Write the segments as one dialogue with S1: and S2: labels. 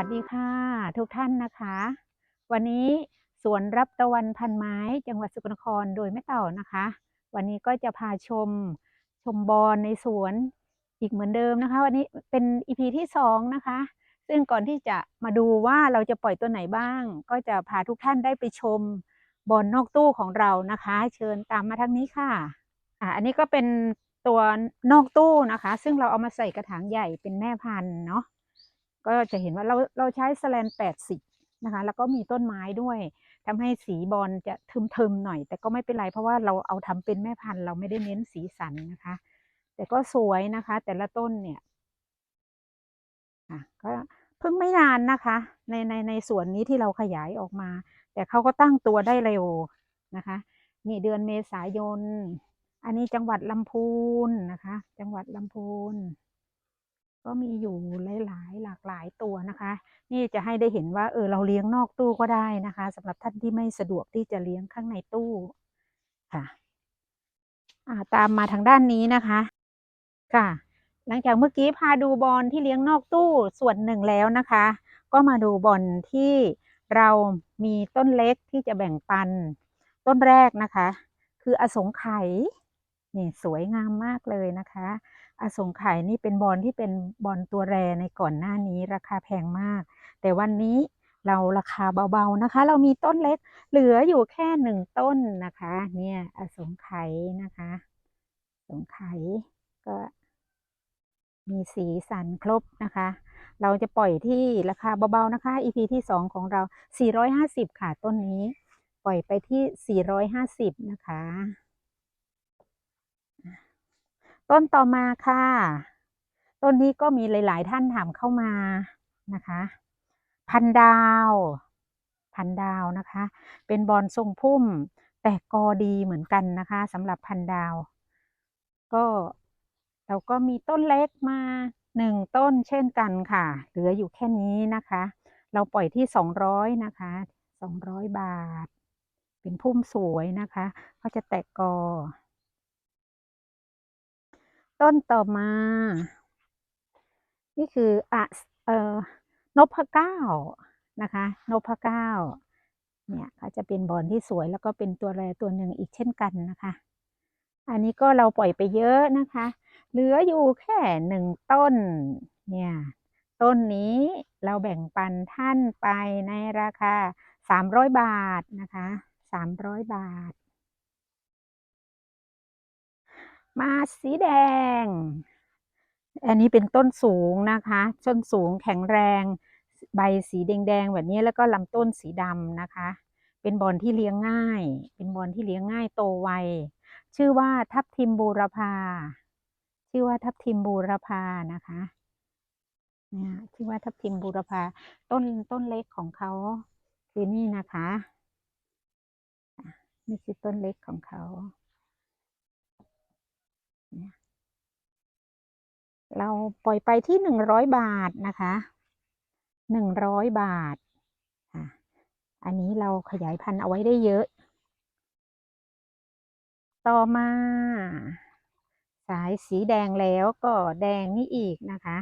S1: วัสดีค่ะ ทุกท่านนะคะ วันนี้สวนรับตะวันพันไม้จังหวัดสกลนครโดยแม่เต่านะคะ วันนี้ก็จะพาชมชมบอลในสวนอีกเหมือนเดิมนะคะ วันนี้เป็นอีพีที่สองนะคะ ซึ่งก่อนที่จะมาดูว่าเราจะปล่อยตัวไหนบ้าง ก็จะพาทุกท่านได้ไปชมบอลนอกตู้ของเรานะคะ เชิญตามมาทางนี้ค่ะอ่าอันนี้ก็เป็นตัวนอกตู้นะคะ ซึ่งเราเอามาใส่กระถางใหญ่เป็นแม่พันธุ์เนาะ ก็จะเห็นว่าเราเราใช้สแลนแปดสิบนะคะแล้วก็มีต้นไม้ด้วยทำให้สีบอลจะทึมๆหน่อย แต่ก็ไม่เป็นไรเพราะว่าเราเอาทำเป็นแม่พันธุ์เราไม่ได้เน้นสีสันนะคะ แต่ก็สวยนะคะ แต่ละต้นเนี่ยอะก็เพิ่งไม่นานนะคะ ในในในส่วนนี้ที่เราขยายออกมา แต่เขาก็ตั้งตัวได้เร็วนะคะ นี่เดือนเมษายน อันนี้จังหวัดลำพูนนะคะ จังหวัดลำพูน ก็มีอยู่หลายๆ หลากหลายตัวนะคะ นี่จะให้ได้เห็นว่าเออเราเลี้ยงนอกตู้ก็ได้นะคะสำหรับท่านที่ไม่สะดวกที่จะเลี้ยงข้างในตู้ค่ะอ่าตามมาทางด้านนี้นะคะ ค่ะ หลังจากเมื่อกี้พาดูบอลที่เลี้ยงนอกตู้ส่วนหนึ่งแล้วนะคะ ก็มาดูบอลที่เรามีต้นเล็กที่จะแบ่งปันต้นแรกนะคะ คืออสงไขย นี่สวยงามมากเลยนะคะ อสงไขยนี่เป็นบอลที่เป็นบอลตัวแรในก่อนหน้านี้ราคาแพงมาก แต่วันนี้เราราคาเบาๆนะคะ เรามีต้นเล็กเหลืออยู่แค่หนึ่งต้นนะคะ เนี่ยอสงไขยนะคะสงไขยก็มีสีสันครบนะคะ เราจะปล่อยที่ราคาเบาๆนะคะ EP ที่สองของเรา 450 ค่ะต้นนี้ ปล่อยไปที่ 450 นะคะ ต้นต่อมาค่ะ ต้นนี้ก็มีหลาย ๆ ท่านถามเข้ามานะคะ พันดาว พันดาวนะคะ เป็นบอลทรงพุ่ม แต่กอดีเหมือนกันนะคะสำหรับพันดาว ก็เราก็มีต้นเล็กมาหนึ่งต้นเช่นกันค่ะ เหลืออยู่แค่นี้นะคะ เราปล่อยที่สองร้อยนะคะสองร้อยบาท เป็นพุ่มสวยนะคะ ก็จะแตกกอ ต้นต่อมา นี่คืออะเอ่อนพเก้านะคะนพเก้าเนี่ยก็จะเป็นบอลที่สวยแล้วก็เป็นตัวแรตัวหนึ่งอีกเช่นกันนะคะ อันนี้ก็เราปล่อยไปเยอะนะคะ เหลืออยู่แค่หนึ่งต้น เนี่ย ต้นนี้เราแบ่งปันท่านไปในราคาสามร้อยบาทนะคะสามร้อยบาท มาสีแดง อันนี้เป็นต้นสูงนะคะต้นสูงแข็งแรง ใบสีแดงๆแบบนี้แล้วก็ลำต้นสีดำนะคะ เป็นบอลที่เลี้ยงง่าย เป็นบอลที่เลี้ยงง่ายโตไว ชื่อว่าทับทิมบูรพา ชื่อว่าทับทิมบูรพานะคะเนี่ยชื่อว่าทับทิมบูรพา ต้นต้นเล็กของเขาคือนี่นะคะอะนี่คือต้นเล็กของเขา เราปล่อยไปที่หนึ่งร้อยบาทนะคะหนึ่งร้อยบาทค่ะอันนี้เราขยายพันธุ์เอาไว้ได้เยอะ ต่อมา สายสีแดงแล้วก็แดงนี่อีกนะคะ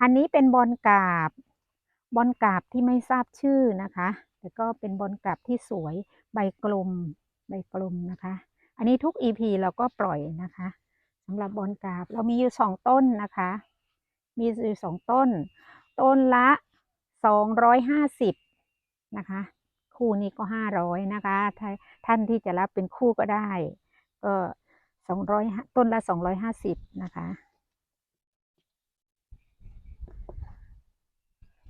S1: อันนี้เป็นบอลกาบบอลกาบที่ไม่ทราบชื่อนะคะแต่ก็เป็นบอลกาบที่สวยใบกลมใบกลมนะคะ อันนี้ทุก EP เราก็ปล่อยนะคะ สำหรับบอลกาบ เรามีอยู่สองต้นนะคะ มีอยู่สองต้น ต้นละสองร้อยห้าสิบนะคะ คู่นี้ก็ห้าร้อยนะคะถ้าท่านที่จะรับเป็นคู่ก็ได้ ก็สองร้อยต้นละสองร้อยห้าสิบนะคะ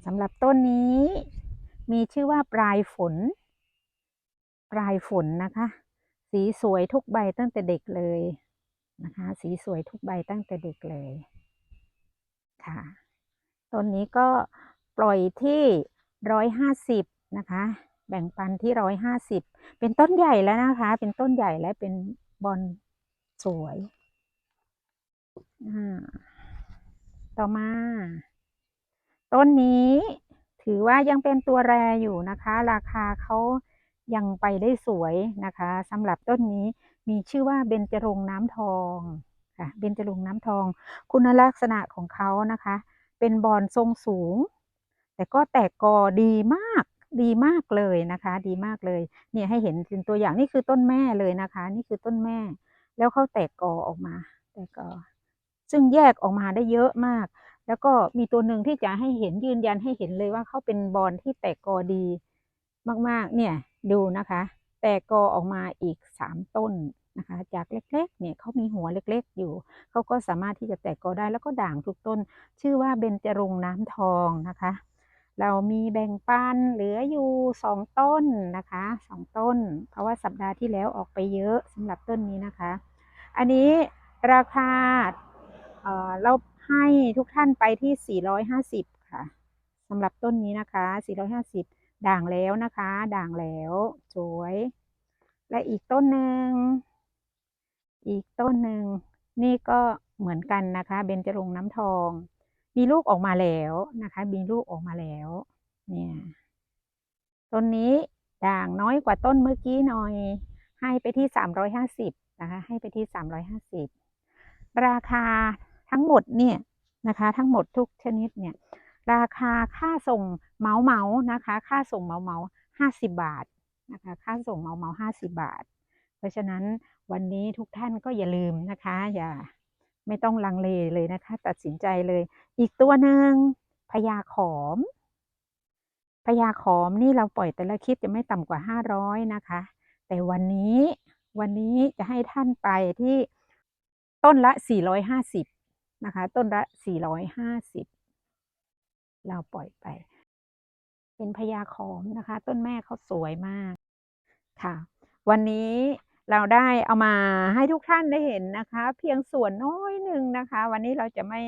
S1: สำหรับต้นนี้มีชื่อว่าปลายฝน ปลายฝนนะคะ สีสวยทุกใบตั้งแต่เด็กเลย นะคะ สีสวยทุกใบตั้งแต่เด็กเลยค่ะ ต้นนี้ก็ปล่อยที่ร้อยห้าสิบนะคะ แบ่งปันที่ร้อยห้าสิบเป็นต้นใหญ่แล้วนะคะ เป็นต้นใหญ่และเป็นบอลสวยอ่าต่อมา ต้นนี้ถือว่ายังเป็นตัวแรอยู่นะคะ ราคาเขายังไปได้สวยนะคะสำหรับต้นนี้ มีชื่อว่าเบญจรงค์น้ำทองค่ะเบญจรงค์น้ำทอง คุณลักษณะของเขานะคะ เป็นบอลทรงสูง แต่ก็แตกกอดีมากดีมากเลยนะคะ ดีมากเลย เนี่ยให้เห็นเป็นตัวอย่างนี่คือต้นแม่เลยนะคะ นี่คือต้นแม่ แล้วเขาแตกกอออกมา แตกกอ ซึ่งแยกออกมาได้เยอะมาก แล้วก็มีตัวหนึ่งที่จะให้เห็นยืนยันให้เห็นเลยว่าเขาเป็นบอลที่แตกกอดี มากๆ เนี่ยดูนะคะ แตกกอออกมาอีกสามต้นนะคะ จากเล็กๆเนี่ยเขามีหัวเล็กๆอยู่ เขาก็สามารถที่จะแตกกอได้แล้วก็ด่างทุกต้น ชื่อว่าเบญจรงค์น้ำทองนะคะ เรามีแบ่งปันเหลืออยู่สองต้นนะคะสองต้น เพราะว่าสัปดาห์ที่แล้วออกไปเยอะสำหรับต้นนี้นะคะ อันนี้ราคาเอ่อเราให้ทุกท่านไปที่ 450 ค่ะสำหรับต้นนี้นะคะ 450 ด่างแล้วนะคะ ด่างแล้วสวย และอีกต้นหนึ่ง อีกต้นหนึ่ง นี่ก็เหมือนกันนะคะเบญจรงค์น้ำทอง มีลูกออกมาแล้วนะคะมีลูกออกมาแล้ว เนี่ย ต้นนี้ด่างน้อยกว่าต้นเมื่อกี้หน่อย ให้ไปที่350นะคะ ให้ไปที่350ราคาทั้งหมดเนี่ยนะคะ ทั้งหมดทุกชนิดเนี่ย ราคาค่าส่งเมาเมานะคะ ค่าส่งเมาเมาห้าสิบาทนะคะ ค่าส่งเมาเมาห้าสิบาท เพราะฉะนั้นวันนี้ทุกท่านก็อย่าลืมนะคะ อย่าไม่ต้องลังเลเลยนะคะ ตัดสินใจเลย อีกตัวหนึ่งพญาขอมพญาขอมนี่เราปล่อยแต่ละคลิปจะไม่ต่ำกว่าห้าร้อยนะคะ แต่วันนี้วันนี้จะให้ท่านไปที่ต้นละสี่ร้อยห้าสิบนะคะ ต้นละสี่ร้อยห้าสิบ เราปล่อยไป เป็นพญาขอมนะคะ ต้นแม่เขาสวยมากค่ะ วันนี้เราได้เอามาให้ทุกท่านได้เห็นนะคะ เพียงส่วนน้อยหนึ่งนะคะ วันนี้เราจะไม่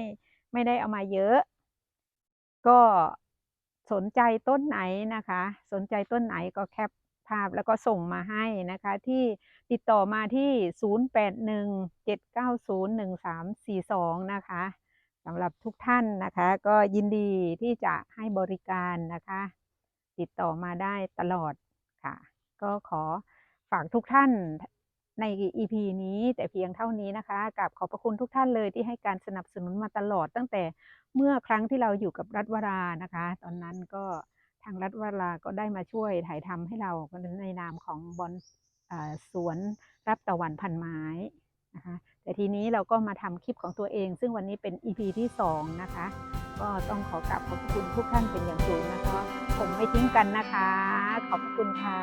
S1: ไม่ได้เอามาเยอะ ก็สนใจต้นไหนนะคะ สนใจต้นไหนก็แคปภาพแล้วก็ส่งมาให้นะคะ ที่ติดต่อมาที่ 0817901342 นะคะ สำหรับทุกท่านนะคะ ก็ยินดีที่จะให้บริการนะคะ ติดต่อมาได้ตลอดค่ะ ก็ขอฝากทุกท่านใน EP นี้แต่เพียงเท่านี้นะคะกับขอบพระคุณทุกท่านเลยที่ให้การสนับสนุนมาตลอด ตั้งแต่เมื่อครั้งที่เราอยู่กับรัฐวรานะคะ ตอนนั้นก็ทางรัฐวราก็ได้มาช่วยถ่ายทำให้เราในนามของบอลสวนรับตะวันพันไม้ นะคะแต่ทีนี้เราก็มาทำคลิปของตัวเอง ซึ่งวันนี้เป็น EP ที่ 2 นะคะ ก็ต้องขอกราบขอบคุณทุกท่านเป็นอย่างสูงนะคะ ผมไม่ทิ้งกันนะคะ ขอบคุณค่ะ